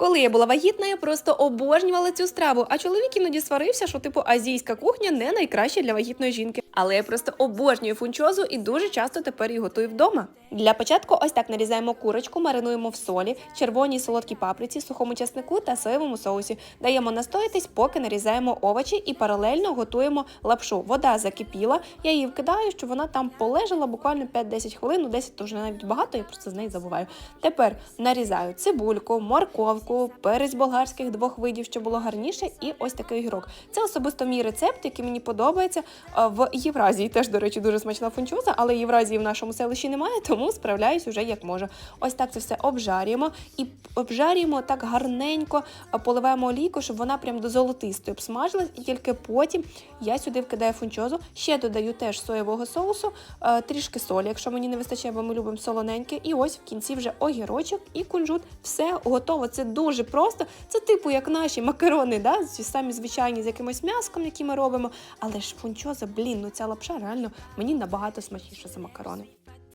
Коли я була вагітна, я просто обожнювала цю страву. А чоловік іноді сварився, що типу азійська кухня не найкраща для вагітної жінки. Але я просто обожнюю фунчозу і дуже часто тепер її готую вдома. Для початку ось так нарізаємо курочку, маринуємо в солі, червоній солодкій паприці, сухому часнику та соєвому соусі. Даємо настоятись, поки нарізаємо овочі і паралельно готуємо лапшу. Вода закипіла, я її вкидаю, щоб вона там полежала буквально 5-10 хвилин. Ну 10 то вже навіть багато, я просто з неї забуваю. Тепер нарізаю цибульку, морковку, перець болгарських двох видів, щоб було гарніше, і ось такий огірок. Це особисто мій рецепт, який мені подобається. В Євразії теж, до речі, дуже смачна фунчоза, але Євразії в нашому селищі немає, тому справляюсь уже як можу. Ось так це все обжарюємо і обжарюємо так гарненько, поливаємо олійку, щоб вона прям до золотистої обсмажилась, і тільки потім я сюди вкидаю фунчозу. Ще додаю теж соєвого соусу, трішки солі, якщо мені не вистачає, бо ми любимо солоненьке. І ось в кінці вже огірочок і кунжут. Все готово. Це дуже просто. Це типу як наші макарони, да? самі звичайні з якимось м'яском, які ми робимо. Але ж фунчоза, блін, ну ця лапша реально мені набагато смачніша за макарони.